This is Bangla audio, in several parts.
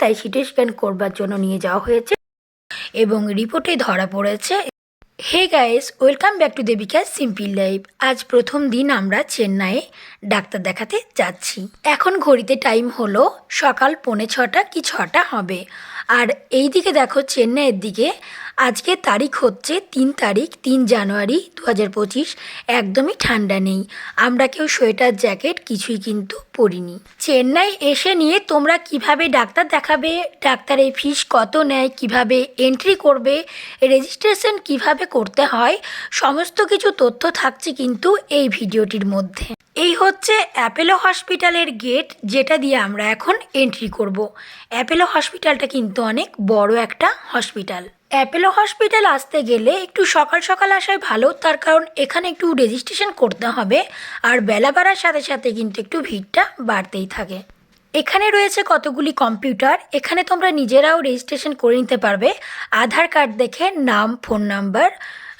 তাই সিটি স্ক্যান করবার জন্য নিয়ে যাওয়া হয়েছে এবং রিপোর্টে ধরা পড়েছে। Hey guys, welcome back to Debika simple life. আজ প্রথম দিন আমরা চেন্নাইয়ে ডাক্তার দেখাতে যাচ্ছি। এখন ঘড়িতে টাইম হলো সকাল পৌনে ছটা কি ছটা হবে। আর এই দিকে দেখো, চেন্নাইয়ের দিকে আজকে তারিখ হচ্ছে তিন তারিখ, তিন জানুয়ারি দু হাজার পঁচিশ। একদমই ঠান্ডা নেই। আমরা কেউ সোয়েটার, জ্যাকেট কিছুই কিন্তু পরিনি। চেন্নাই এসে নিয়ে তোমরা কীভাবে ডাক্তার দেখাবে ডাক্তারের ফিস কত নেয়, কীভাবে এন্ট্রি করবে রেজিস্ট্রেশন কীভাবে করতে হয়, সমস্ত কিছু তথ্য থাকছে কিন্তু এই ভিডিওটির মধ্যে। এই হচ্ছে অ্যাপেলো হসপিটালের গেট, যেটা দিয়ে আমরা এখন এন্ট্রি করব। অ্যাপেলো হসপিটালটা কিন্তু অনেক বড় একটা হসপিটাল। অ্যাপেলো হসপিটাল আসতে গেলে একটু সকাল সকাল আসাই ভালো, তার কারণ এখানে একটু রেজিস্ট্রেশন করতে হবে আর বেলা বাড়ার সাথে সাথে কিন্তু একটু ভিড়টা বাড়তেই থাকে। এখানে রয়েছে কতগুলি কম্পিউটার, এখানে তোমরা নিজেরাও রেজিস্ট্রেশন করে নিতে পারবে। আধার কার্ড দেখে নাম ফোন নাম্বার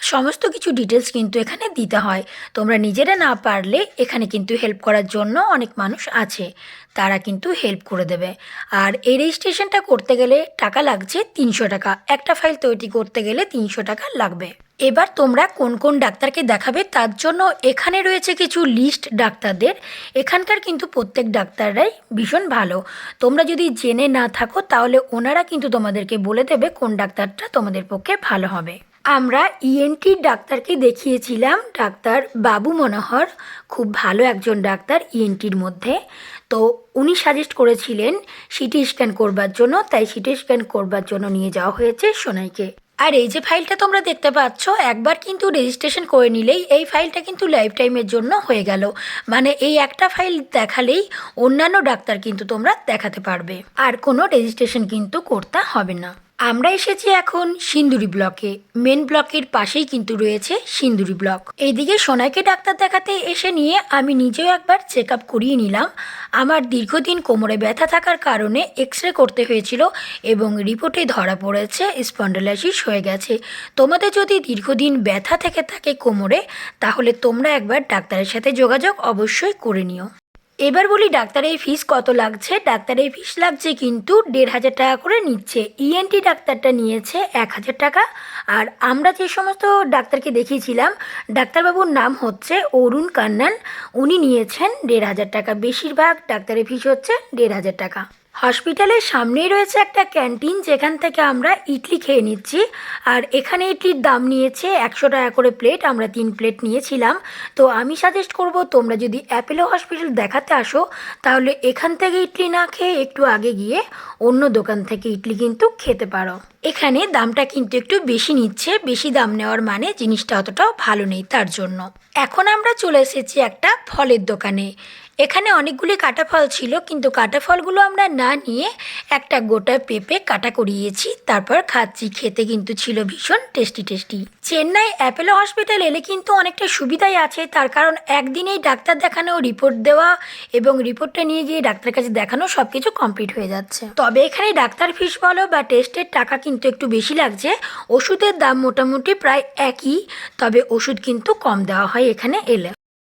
সমস্ত কিছু ডিটেলস কিন্তু এখানে দিতে হয়। তোমরা নিজেরা না পারলে এখানে কিন্তু হেল্প করার জন্য অনেক মানুষ আছে। তারা কিন্তু হেল্প করে দেবে। আর এই রেজিস্ট্রেশনটা করতে গেলে টাকা লাগছে তিনশো টাকা। একটা ফাইল তৈরি করতে গেলে তিনশো টাকা লাগবে। এবার তোমরা কোন কোন ডাক্তারকে দেখাবে তার জন্য এখানে রয়েছে কিছু লিস্ট ডাক্তারদের। এখানকার কিন্তু প্রত্যেক ডাক্তাররাই ভীষণ ভালো। তোমরা যদি জেনে না থাকো তাহলে ওনারা কিন্তু তোমাদেরকে বলে দেবে কোন ডাক্তারটা তোমাদের পক্ষে ভালো হবে। আমরা ইএনটি ডাক্তারকে দেখিয়েছিলাম, ডাক্তার বাবু মনোহর, খুব ভালো একজন ডাক্তার ইএনটির মধ্যে। তো উনি সাজেস্ট করেছিলেন সিটি স্ক্যান করবার জন্য, তাই সিটি স্ক্যান করবার জন্য নিয়ে যাওয়া হয়েছে সোনাইকে। আর এই যে ফাইলটা তোমরা দেখতে পাচ্ছ, একবার কিন্তু রেজিস্ট্রেশন করে নিলেই এই ফাইলটা কিন্তু লাইফ টাইমের জন্য হয়ে গেল। মানে এই একটা ফাইল দেখালেই অন্যান্য ডাক্তার কিন্তু তোমরা দেখাতে পারবে। আর কোনো রেজিস্ট্রেশন কিন্তু করতে হবে না। আমরা এসেছি এখন সিন্দুরি ব্লকে। মেন ব্লকের পাশেই কিন্তু রয়েছে সিন্দুরি ব্লক। এইদিকে সোনাইকে ডাক্তার দেখাতে এসে নিয়ে আমি নিজেও একবার চেক আপ করিয়ে নিলাম। আমার দীর্ঘদিন কোমরে ব্যথা থাকার কারণে এক্স রে করতে হয়েছিল এবং রিপোর্টে ধরা পড়েছে, স্পন্ডোলাইসিস হয়ে গেছে। তোমাদের যদি দীর্ঘদিন ব্যথা থেকে থাকে কোমরে, তাহলে তোমরা একবার ডাক্তারের সাথে যোগাযোগ অবশ্যই করে নিও। এবার বলি ডাক্তারের ফিস কত লাগছে? ডাক্তারের ফিস লাগছে কিন্তু দেড় হাজার টাকা করে নিচ্ছে। ইএনটি ডাক্তারটা নিয়েছে এক হাজার টাকা। আর আমরা যে সমস্ত ডাক্তারকে দেখিয়েছিলাম, ডাক্তারবাবুর নাম হচ্ছে অরুণ কান্নান। উনি নিয়েছেন দেড় হাজার টাকা। বেশিরভাগ ডাক্তারের ফিস হচ্ছে দেড় হাজার টাকা। হসপিটালের সামনেই রয়েছে একটা ক্যান্টিন, যেখান থেকে আমরা ইডলি খেয়ে নিচ্ছি। আর এখানে ইডলির দাম নিয়েছে একশো টাকা করে প্লেট, আমরা তিন প্লেট নিয়েছিলাম। তো আমি সাজেস্ট করব, তোমরা যদি অ্যাপেলো হসপিটাল দেখাতে আসো, তাহলে এখান থেকে ইডলি না খেয়ে একটু আগে গিয়ে অন্য দোকান থেকে ইডলি কিন্তু খেতে পারো। এখানে দামটা কিন্তু একটু বেশি নিচ্ছে, বেশি দাম নেওয়ার মানে জিনিসটা অতটাও ভালো নেই তার জন্য। এখন আমরা চলে এসেছি একটা ফলের দোকানে। এখানে অনেকগুলি কাটা ফল ছিল, কিন্তু কাটা ফলগুলো আমরা না নিয়ে একটা গোটা পেঁপে কাটা করিয়েছি। তারপর খাচ্ছি, খেতে কিন্তু ছিল ভীষণ tasty tasty Chennai Apollo hospital এলে কিন্তু অনেকটা সুবিধাই আছে, তার কারণ একদিনেই ডাক্তার দেখানো রিপোর্ট দেওয়া এবং রিপোর্টটা নিয়ে গিয়ে ডাক্তার কাছে দেখানো সব কিছু কমপ্লিট হয়ে যাচ্ছে। তবে এখানে ডাক্তার ফিস বলো বা টেস্টের টাকা কিন্তু একটু বেশি লাগছে। ওষুধের দাম মোটামুটি প্রায় একই, তবে ওষুধ কিন্তু কম দেওয়া হয় এখানে এলে।